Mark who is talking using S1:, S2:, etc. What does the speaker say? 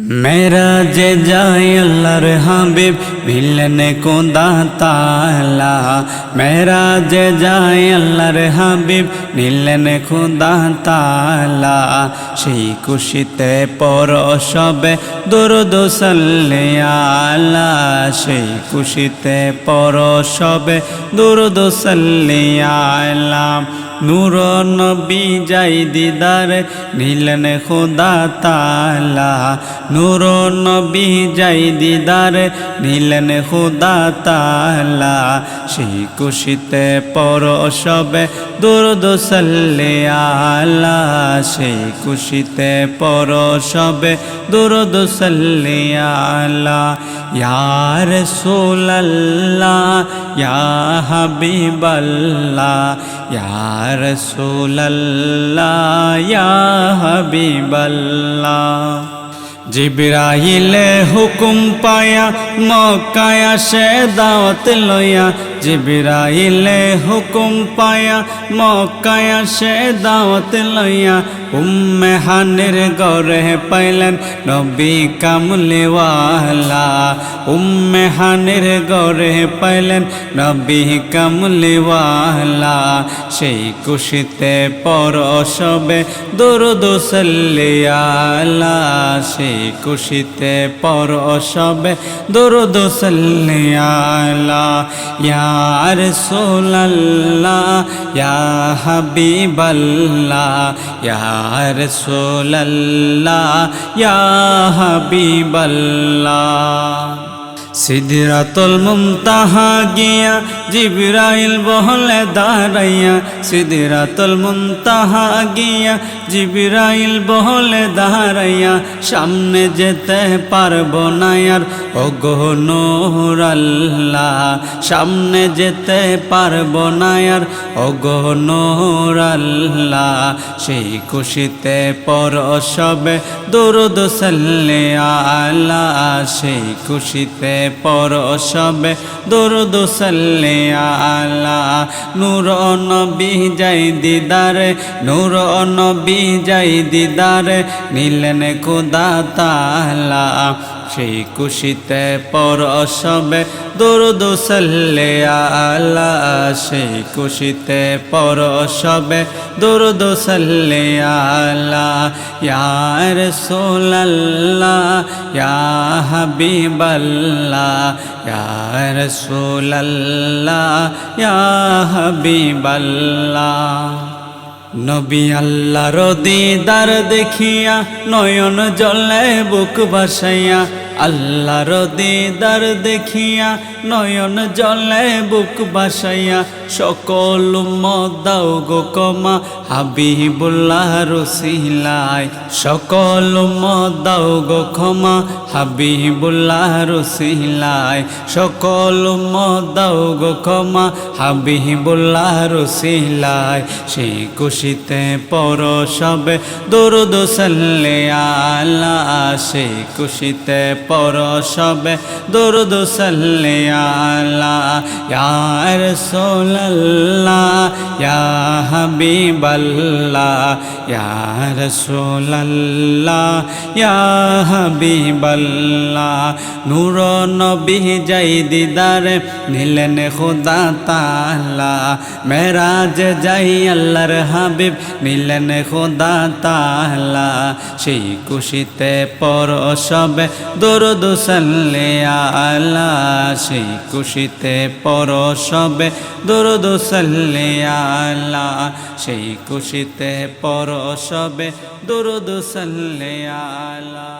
S1: মেরা যে যায় আল্লাহর হাবিব মিলনে কোদা তালা মেরা যে যায় আল্লাহর হাবিব মিলন খুদা তালা সেই খুশিতে পর সবে দুরুদ আলা সেই খুশিতে পর সবে দুরুদ আলা নূর নবী যাই দিদার নীলন খুদা তালা নূর নবী যাই দিদার নীলন খুদা তালা সেই খুশিতে পর সবে দুরুদ সাল্লে আলা, সেই খুশিতে পর সবে দুরুদ সাল্লে আলা ইয়ার সোল্লাহ ইয়া হাবিবাল্লাহ, ইয়া রসুল্লাহ ইয়া হাবিবাল্লাহ। জিবরাইলে হুকুম পায়া মক্কায়া সে দাওয়াত লইয়া, জিবরাইলে হুকুম পায়া। মক্কায়া সে দাওয়াত লইয়া, উম্মে হানের গরে পাইলেন নবী কামলেওয়ালা। উম্মে হানের গরে পাইলেন নবী কামলেওয়ালা। সেই খুশিতে পর সবে দরুদ সাল্লিয়ালা সেই খুশিতে পর সবে দরুদ ইয়া হাবিবাল্লাহ ইয়া রাসূলুল্লাহ ইয়া হাবিবাল্লাহ সিদরাতুল মুমতাহা গিয়া জিবরাইল বহলে দাঁড়াইয়া সিদরাতুল মুমতাহা গিয়া জিবরাইল বহলে দাঁড়াইয়া সামনে যেতে পারব না আর, ওগো আল্লাহ, সামনে যেতে পারব না আর, ওগো আল্লাহ, সেই খুশিতে পর সবে দরুদ সাল্লে আলা, সেই খুশিতে পর সবে দরুদ সাল্লে আলা। নূর নবী যাই দিদারে, নূর নবী যাই দিদারে, নীলেন খুদা তালা সেই খুশিতে পর সবে দরুদ সাল্লে আলা, সেই খুশিতে পর সবে দরুদ সাল্লে আলা, ইয়া রাসূলুল্লাহ, ইয়া হাবিবাল্লাহ ইয়ার রাসূলুল্লাহ, ইয়া হাবিবাল্লাহ। নবী আল্লাহর দিদার দেখিয়া নয়ন জলে বুক ভাসাইয়া আল্লাহর দিদার দেখিয়া নয়ন জলে বুক ভাসাইয়া সকল মদাও গো কমা হাবিবুল্লাহ রসিলায়। সকল মদাও গো ক্ষমা, হাবিবুল্লাহ রসিলায়। সকল মদাও গো ক্ষমা, হাবিবুল্লাহ রসিলায়। সেই খুশিতে পর সবে দরুদ সাল্লে আলা, সেই খুশিতে পর সবে দরুদ সাল্লে আলা ইয়া রাসূলুল্লাহ ইয়া হাবিবাল্লাহ ইয়া রাসূলুল্লাহ ইয়া হাবিবাল্লাহ নূর নবী যাই দিদার নিলেন খোদা তালা মেরাজ যাই আল্লাহর হাবিব নিলেন খোদা তালা সেই খুশিতে পর সবে দরুদ সাল্লে আলা, সেই খুশিতে পর সবে দরুদ সাল্লে আলা, সেই খুশিতে পর সবে দুরুদ সাল্লে আলা।